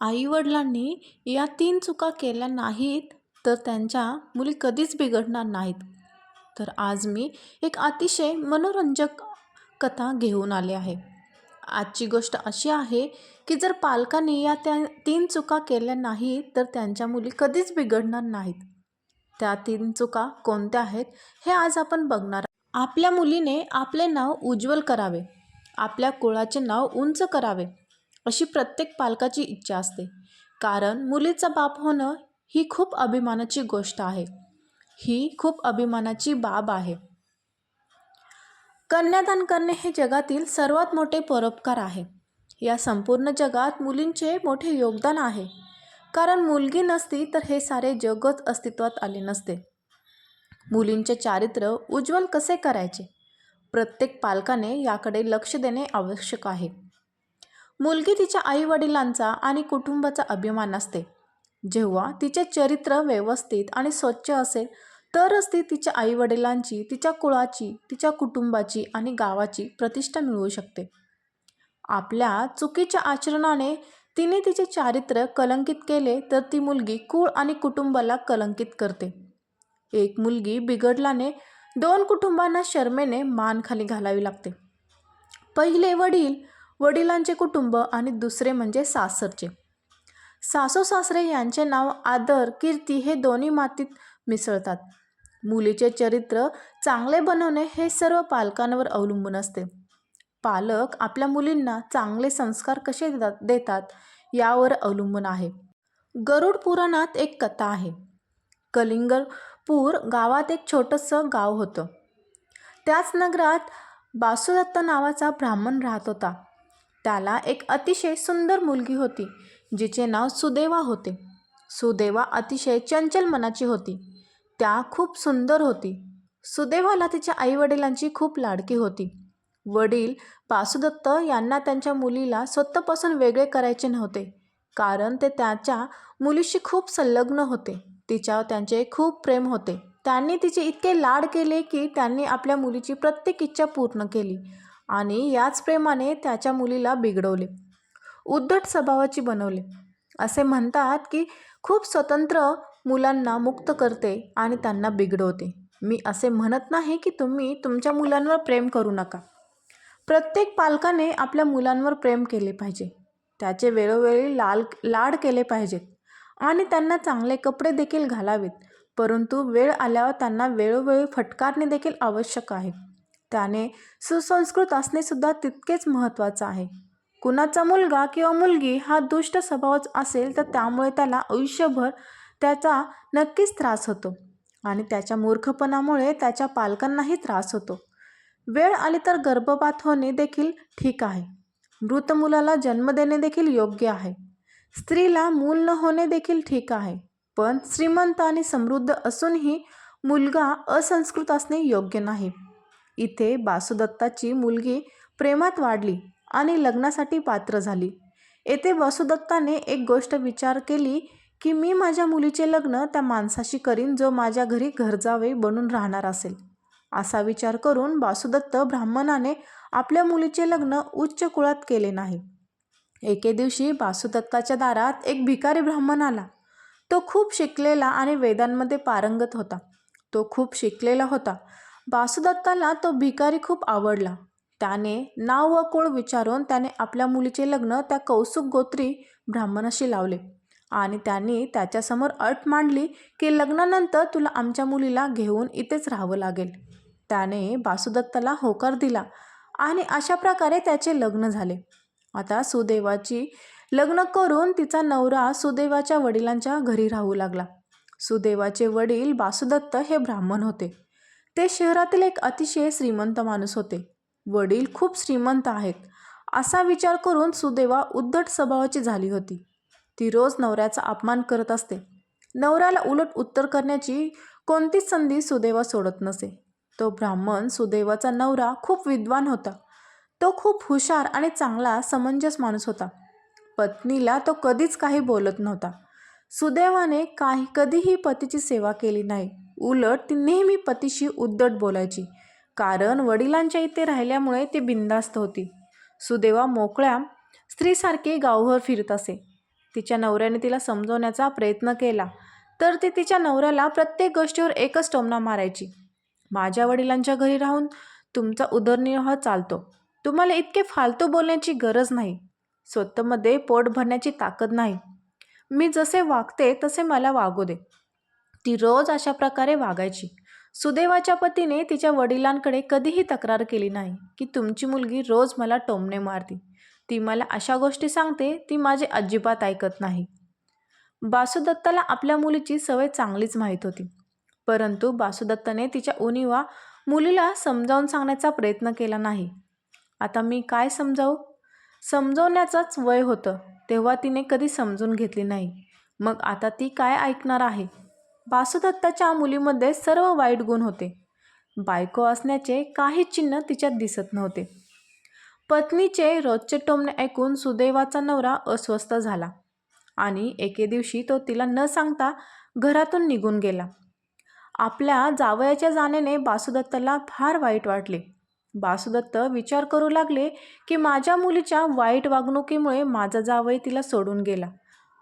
आईवडिलांनी या तीन चुका केल्या नाहीत तर त्यांच्या मुली कधीच बिघडणार नाहीत. तर आज मी एक अतिशय मनोरंजक कथा घेऊन आले आहे. आजची गोष्ट अशी आहे की जर पालकांनी या त्या तीन चुका केल्या नाहीत तर त्यांच्या मुली कधीच बिघडणार नाहीत. त्या तीन चुका कोणत्या आहेत हे आज आपण बघणार आपल्या मुलीने आपले नाव उज्ज्वल करावे. आपल्या कुळाचे नाव उंच करावे. अशी प्रत्येक पालकाची इच्छा असते. कारण मुलीचा बाप होणं ही खूप अभिमानाची गोष्ट आहे. ही खूप अभिमानाची बाब आहे. कन्यादान करणे हे जगातील सर्वात मोठे परोपकार आहे. या संपूर्ण जगात मुलींचे मोठे योगदान आहे. कारण मुलगी नसती तर हे सारे जगच अस्तित्वात आले नसते. मुलींचे चारित्र्य उज्ज्वल कसे करायचे? प्रत्येक पालकाने याकडे लक्ष देणे आवश्यक आहे. मुलगी तिच्या आईवडिलांचा आणि कुटुंबाचा अभिमान असते. जेव्हा तिचे चरित्र व्यवस्थित आणि स्वच्छ असेल तरच ती तिच्या आईवडिलांची तिच्या कुळाची तिच्या कुटुंबाची आणि गावाची प्रतिष्ठा मिळवू शकते. आपल्या चुकीच्या आचरणाने तिने तिचे चारित्र्य कलंकित केले तर ती मुलगी कुळ आणि कुटुंबाला कलंकित करते. एक मुलगी बिघडल्याने दोन कुटुंबांना शर्मेने मान खाली घालावी लागते. पहिले वडील वडिलांचे कुटुंब आणि दुसरे म्हणजे सासरचे. सासू सासरे यांचे नाव आदर कीर्ती हे दोन्ही मातीत मिसळतात. मुलीचे चरित्र चांगले बनवणे हे सर्व पालकांवर अवलंबून असते. पालक आपल्या मुलींना चांगले संस्कार कसे देतात देतात यावर अवलंबून आहे. गरुड पुराणात एक कथा आहे. कलिंगपूर गावात एक छोटंसं गाव होतं. त्याच नगरात बासुदत्त नावाचा ब्राह्मण राहत होता. त्याला एक अतिशय सुंदर मुलगी होती जिचे नाव सुदेवा होते. सुदेवा अतिशय चंचल मनाची होती. त्या खूप सुंदर होती. सुदेवाला तिच्या आईवडिलांची खूप लाडकी होती. वडील पासुदत्त यांना त्यांच्या मुलीला स्वतःपासून वेगळे करायचे नव्हते कारण ते त्याच्या मुलीशी खूप संलग्न होते. तिच्यावर त्यांचे खूप प्रेम होते. त्यांनी तिचे इतके लाड केले की त्यांनी आपल्या मुलीची प्रत्येक इच्छा पूर्ण केली. आणि याच प्रेमाने त्याच्या मुलीला बिघडवले. उद्धट स्वभावाची बनवले. असे म्हणतात की खूप स्वतंत्र मुलांना मुक्त करते आणि त्यांना बिघडवते. मी असे म्हणत नाही की तुम्ही तुमच्या मुलांवर प्रेम करू नका. प्रत्येक पालकाने आपल्या मुलांवर प्रेम केले पाहिजे. त्याचे वेळोवेळी लाल लाड केले पाहिजेत आणि त्यांना चांगले कपडे देखील घालावेत. परंतु वेळ आल्यावर त्यांना वेळोवेळी फटकारणे देखील आवश्यक आहे. त्याने सुसंस्कृत असणेसुद्धा तितकेच महत्त्वाचं आहे. कुणाचा मुलगा किंवा मुलगी हा दुष्ट स्वभावच असेल तर त्यामुळे त्याला आयुष्यभर त्याचा नक्कीच त्रास होतो आणि त्याच्या मूर्खपणामुळे त्याच्या पालकांनाही त्रास होतो. वेळ आली तर गर्भपात होणे देखील ठीक आहे. मृत मुलाला जन्म देणे देखील योग्य आहे. स्त्रीला मूल न होणे देखील ठीक आहे. पण श्रीमंत आणि समृद्ध असूनही मुलगा असंस्कृत असणे योग्य नाही. इथे बासुदत्ताची मुलगी प्रेमात वाढली आणि लग्नासाठी पात्र झाली. येथे वसुदत्ताने एक गोष्ट विचार केली की मी माझ्या मुलीचे लग्न त्या माणसाशी करीन जो माझ्या घरी घरजावे बनून राहणार असेल. असा विचार करून वासुदत्त ब्राह्मणाने आपल्या मुलीचे लग्न उच्च कुळात केले नाही. एके दिवशी वासुदत्ताच्या दारात एक भिकारी ब्राह्मण आला. तो खूप शिकलेला आणि वेदांमध्ये पारंगत होता. तो खूप शिकलेला होता. वासुदत्ताला तो भिकारी खूप आवडला. त्याने नाव व कुळ विचारून त्याने आपल्या मुलीचे लग्न त्या कौसुक गोत्री ब्राह्मणाशी लावले. आणि त्यांनी त्याच्यासमोर अट मांडली की लग्नानंतर तुला आमच्या मुलीला घेऊन इथेच राहावं लागेल. त्याने वासुदत्ताला होकार दिला आणि अशा प्रकारे त्याचे लग्न झाले. आता सुदैवाची लग्न करून तिचा नवरा सुदैवाच्या वडिलांच्या घरी राहू लागला. सुदैवाचे वडील वासुदत्त हे ब्राह्मण होते. ते शहरातील एक अतिशय श्रीमंत माणूस होते. वडील खूप श्रीमंत आहेत. असा विचार करून सुदेवा उद्धट स्वभावाची झाली होती. ती रोज नवऱ्याचा अपमान करत असते. नवऱ्याला उलट उत्तर करण्याची कोणतीच संधी सुदैवा सोडत नसे. तो ब्राह्मण सुदैवाचा नवरा खूप विद्वान होता. तो खूप हुशार आणि चांगला समंजस माणूस होता. पत्नीला तो कधीच काही बोलत नव्हता. सुदैवाने काही कधीही पतीची सेवा केली नाही. उलट ती नेहमी पतीशी उद्दट बोलायची. कारण वडिलांच्या इथे राहिल्यामुळे ती बिंदास्त होती. सुदेवा मोकळ्या स्त्रीसारखे गावभर फिरत असे. तिच्या नवऱ्याने तिला समजवण्याचा प्रयत्न केला तर ती तिच्या नवऱ्याला प्रत्येक गोष्टीवर एकच टोमणा मारायची. माझ्या वडिलांच्या घरी राहून तुमचा उदरनिर्वाह चालतो. तुम्हाला इतके फालतू बोलण्याची गरज नाही. स्वतःमध्ये पोट भरण्याची ताकद नाही. मी जसे वागते तसे मला वागू दे. ती रोज अशा प्रकारे वागायची. सुदैवाच्या पतीने तिच्या वडिलांकडे कधीही तक्रार केली नाही की तुमची मुलगी रोज मला टोमणे मारते. ती मला अशा गोष्टी सांगते ती माझे अजिबात ऐकत नाही. बासुदत्ताला आपल्या मुलीची सवय चांगलीच माहीत होती. परंतु बासुदत्ताने तिच्या उणीवा मुलीला समजावून सांगण्याचा प्रयत्न केला नाही. आता मी काय समजावू? समजवण्याचंच वय होतं तेव्हा तिने कधी समजून घेतली नाही. मग आता ती काय ऐकणार आहे? बासुदत्ताच्या मुलीमध्ये सर्व वाईट गुण होते. बायको असण्याचे काही चिन्ह तिच्यात दिसत नव्हते. पत्नीचे रोजचे टोमणे ऐकून सुदैवाचा नवरा अस्वस्थ झाला आणि एके दिवशी तो तिला न सांगता घरातून निघून गेला. आपल्या जावयाच्या जाण्याने बासुदत्तला फार वाईट वाटले. बासुदत्त विचार करू लागले की माझ्या मुलीच्या वाईट वागणुकीमुळे माझा जावई तिला सोडून गेला.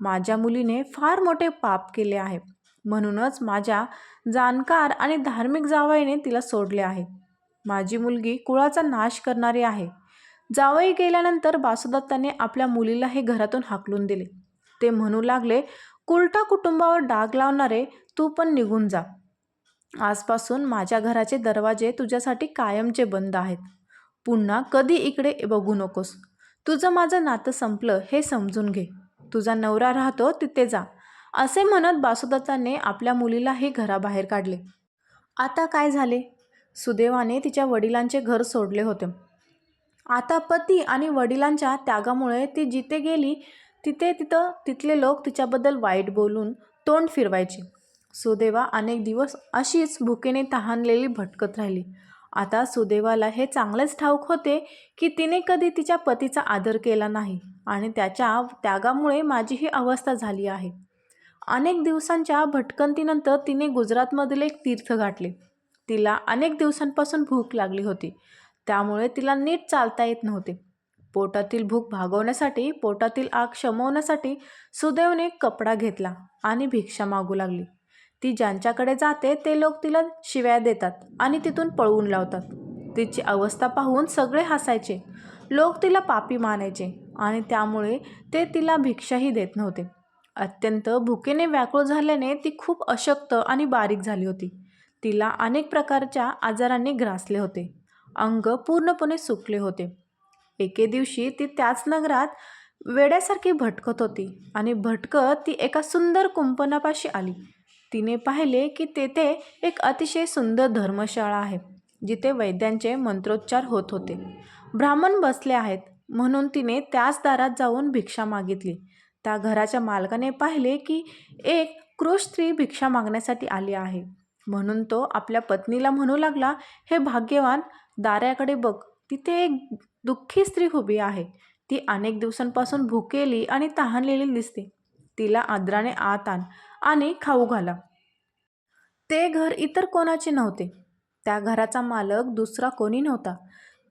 माझ्या मुलीने फार मोठे पाप केले आहे. म्हणूनच माझ्या जाणकार आणि धार्मिक जावईने तिला सोडले आहे. माझी मुलगी कुळाचा नाश करणारी आहे. जावई गेल्यानंतर बासुदत्ताने आपल्या मुलीला हे घरातून हाकलून दिले. ते म्हणू लागले कुलटा कुटुंबावर डाग लावणारे तू पण निघून जा. आजपासून माझ्या घराचे दरवाजे तुझ्यासाठी कायमचे बंद आहेत. पुन्हा कधी इकडे बघू नकोस. तुझं माझं नातं संपलं हे समजून घे. तुझा नवरा राहतो तिथे जा. असे म्हणत बासुदत्ताने आपल्या मुलीलाही घराबाहेर काढले. आता काय झाले? सुदैवाने तिच्या वडिलांचे घर सोडले होते. आता पती आणि वडिलांच्या त्यागामुळे ती जिथे गेली तिथे तिथं तिथले लोक तिच्याबद्दल वाईट बोलून तोंड फिरवायचे. सुदैवा अनेक दिवस अशीच भुकेने तहानलेली भटकत राहिली. आता सुदैवाला हे चांगलेच ठाऊक होते की तिने कधी तिच्या पतीचा आदर केला नाही आणि त्याच्या त्यागामुळे माझी ही अवस्था झाली आहे. अनेक दिवसांच्या भटकंतीनंतर तिने गुजरातमधील एक तीर्थ गाठले. तिला अनेक दिवसांपासून भूक लागली होती. त्यामुळे तिला नीट चालता येत नव्हते. पोटातील भूक भागवण्यासाठी पोटातील आग शमवण्यासाठी सुदैवने कपडा घेतला आणि भिक्षा मागू लागली. ती ज्यांच्याकडे जाते ते लोक तिला शिव्या देतात आणि तिथून पळवून लावतात. तिची अवस्था पाहून सगळे हसायचे. लोक तिला पापी मानायचे आणि त्यामुळे ते तिला भिक्षाही देत नव्हते. अत्यंत भुकेने व्याकुळ झाल्याने ती खूप अशक्त आणि बारीक झाली होती. तिला अनेक प्रकारच्या आजारांनी ग्रासले होते. अंग पूर्णपणे सुकले होते. एके दिवशी ती त्याच नगरात वेड्यासारखी भटकत होती आणि भटकत ती एका सुंदर कुंपणापाशी आली. तिने पाहिले की तेथे एक अतिशय सुंदर धर्मशाळा आहे जिथे वैद्यांचे मंत्रोच्चार होत होते. ब्राह्मण बसले आहेत म्हणून तिने त्याच दारात जाऊन भिक्षा मागितली. त्या घराच्या मालकाने पाहिले की एक क्रूश स्त्री भिक्षा मागण्यासाठी आली आहे. म्हणून तो आपल्या पत्नीला म्हणू लागला हे भाग्यवान दाऱ्याकडे बघ तिथे एक दुःखी स्त्री उभी आहे. ती अनेक दिवसांपासून भुकेली आणि तहानलेली दिसते. तिला आदराने आत आण आणि खाऊ घाला. ते घर इतर कोणाचे नव्हते. त्या घराचा मालक दुसरा कोणी नव्हता.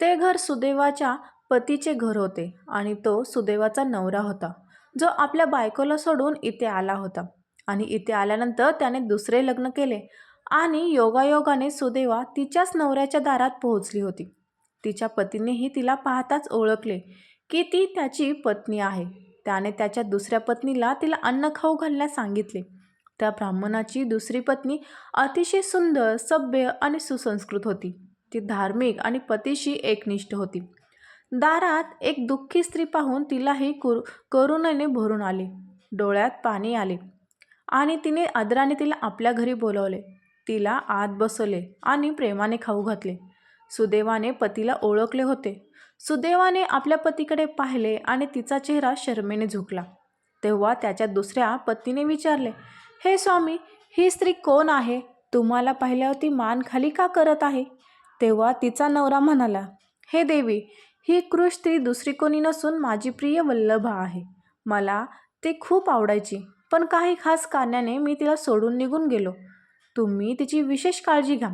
ते घर सुदैवाच्या पतीचे घर होते आणि तो सुदैवाचा नवरा होता. जो आपल्या बायकोला सोडून इथे आला होता. आणि इथे आल्यानंतर त्याने दुसरे लग्न केले आणि योगायोगाने सुदैवा तिच्याच नवऱ्याच्या दारात पोहोचली होती. तिच्या पतीनेही तिला पाहताच ओळखले की ती त्याची पत्नी आहे. त्याने त्याच्या दुसऱ्या पत्नीला तिला अन्न खाऊ घालण्यास सांगितले. त्या ब्राह्मणाची दुसरी पत्नी अतिशय सुंदर सभ्य आणि सुसंस्कृत होती. ती धार्मिक आणि पतीशी एकनिष्ठ होती. दारात एक दुःखी स्त्री पाहून तिलाही कुर करुणेने भरून आले. डोळ्यात पाणी आले आणि तिने आदराने तिला आपल्या घरी बोलवले. तिला आत बसवले आणि प्रेमाने खाऊ घातले. सुदैवाने पतीला ओळखले होते. सुदैवाने आपल्या पतीकडे पाहिले आणि तिचा चेहरा शर्मेने झुकला. तेव्हा त्याच्या दुसऱ्या पतीने विचारले हे स्वामी ही स्त्री कोण आहे? तुम्हाला पाहिल्यावर मान खाली का करत आहे? तेव्हा तिचा नवरा म्हणाला हे देवी ही क्रूश स्त्री दुसरी कोणी नसून माझी प्रिय वल्लभा आहे. मला ती खूप आवडायची पण काही खास कारणाने मी तिला सोडून निघून गेलो. तुम्ही तिची विशेष काळजी घ्या.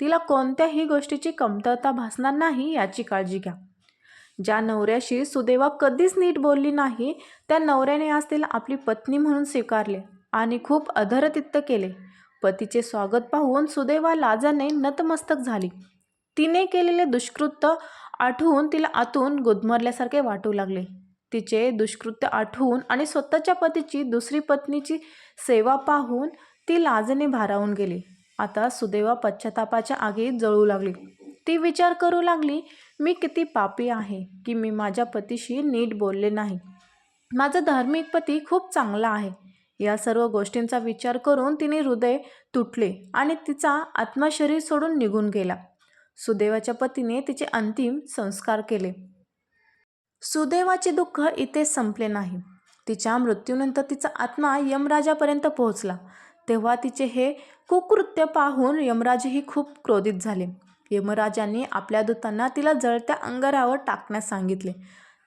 तिला कोणत्याही गोष्टीची कमतरता भासणार नाही याची काळजी घ्या. ज्या नवऱ्याशी सुदैवा कधीच नीट बोलली नाही त्या नवऱ्याने आज तिला आपली पत्नी म्हणून स्वीकारले आणि खूप अधरतित्त केले. पतीचे स्वागत पाहून सुदैवा लाजाने नतमस्तक झाली. तिने केलेले दुष्कृत्य आठवून तिला आतून गुदमरल्यासारखे वाटू लागले. तिचे दुष्कृत्य आठवून आणि स्वतःच्या पतीची दुसरी पत्नीची सेवा पाहून ती लाजने भारावून गेली. आता सुदैवा पश्चातापाच्या आगीत जळू लागली. ती विचार करू लागली मी किती पापी आहे की मी माझ्या पतीशी नीट बोलले नाही. माझा धार्मिक पती खूप चांगला आहे. या सर्व गोष्टींचा विचार करून तिने हृदय तुटले आणि तिचा आत्मशरीर सोडून निघून गेला. सुदैवाच्या पतीने तिचे अंतिम संस्कार केले. सुदैवाचे दुःख इथे संपले नाही. तिच्या मृत्यूनंतर तिचा आत्मा यमराजापर्यंत पोहोचला. तेव्हा तिचे हे कुकृत्य पाहून यमराजही खूप क्रोधित झाले. यमराजांनी आपल्या दूतांना तिला जळत्या अंगारावर टाकण्यास सांगितले.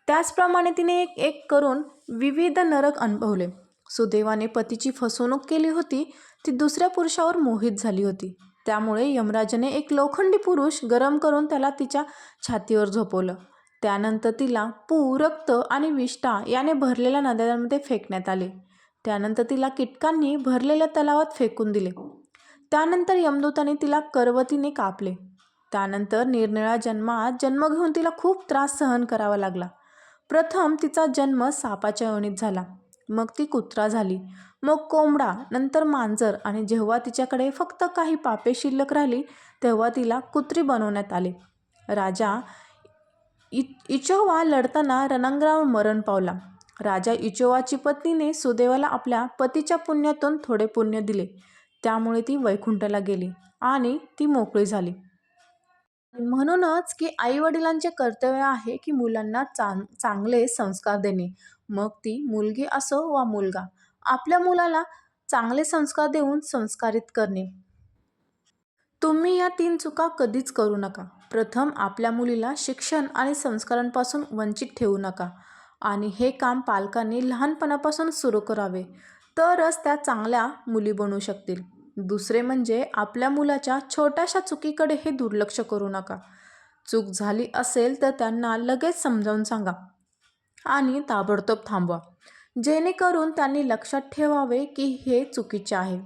त्याचप्रमाणे तिने एक एक करून विविध नरक अनुभवले. सुदैवाने पतीची फसवणूक केली होती ती दुसऱ्या पुरुषावर मोहित झाली होती. त्यामुळे यमराजाने एक लोखंडी पुरुष गरम करून त्याला तिच्या छातीवर झोपवलं. त्यानंतर तिला पू रक्त आणि विष्ठा याने भरलेल्या नद्यांमध्ये फेकण्यात आले. त्यानंतर तिला कीटकांनी भरलेल्या तलावात फेकून दिले. त्यानंतर यमदूताने तिला करवतीने कापले. त्यानंतर निरनिळ्या जन्मात जन्म घेऊन तिला खूप त्रास सहन करावा लागला. प्रथम तिचा जन्म सापाच्या योनीत झाला. मग ती कुत्रा झाली. मग कोंबडा नंतर मांजर आणि जेव्हा तिच्याकडे फक्त काही पापे शिल्लक राहिली तेव्हा तिला कुत्री बनवण्यात आले. राजा इ इचोवा लढताना रणांगणावर मरण पावला. राजा इचोवाची पत्नीने सुदैवाला आपल्या पतीच्या पुण्यातून थोडे पुण्य दिले. त्यामुळे ती वैकुंठला गेली आणि ती मोकळी झाली. म्हणूनच की आईवडिलांचे कर्तव्य आहे की मुलांना चांग चांगले संस्कार देणे. मग ती मुलगी असो वा मुलगा आपल्या मुलाला चांगले संस्कार देऊन संस्कारित करणे. तुम्ही या तीन चुका कधीच करू नका. प्रथम आपल्या मुलीला शिक्षण आणि संस्कारांपासून वंचित ठेवू नका आणि हे काम पालकांनी लहानपणापासून सुरू करावे. तरच त्या चांगल्या मुली बनू शकतील. दुसरे म्हणजे आपल्या मुलाच्या छोट्याशा चुकीकडे हे दुर्लक्ष करू नका. चूक झाली असेल तर त्यांना लगेच समजावून सांगा आणि ताबडतोब थांबवा. जेणेकरून त्यांनी लक्षात ठेवावे की हे चुकीचे आहे.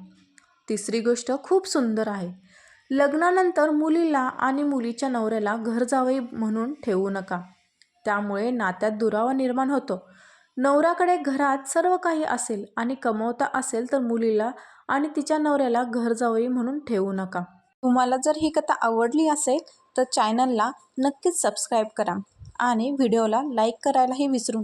तिसरी गोष्ट खूप सुंदर आहे. लग्नानंतर मुलीला आणि मुलीच्या नवऱ्याला घर जावई म्हणून ठेवू नका. त्यामुळे नात्यात दुरावा निर्माण होतो. नवऱ्याकडे घरात सर्व काही असेल आणि कमवता असेल तर मुलीला आणि तिच्या नवऱ्याला घर जावई म्हणून ठेवू नका. तुम्हाला जर ही कथा आवडली असेल तर चॅनलला नक्कीच सबस्क्राईब करा आणि व्हिडिओला लाईक करायलाही विसरू नका.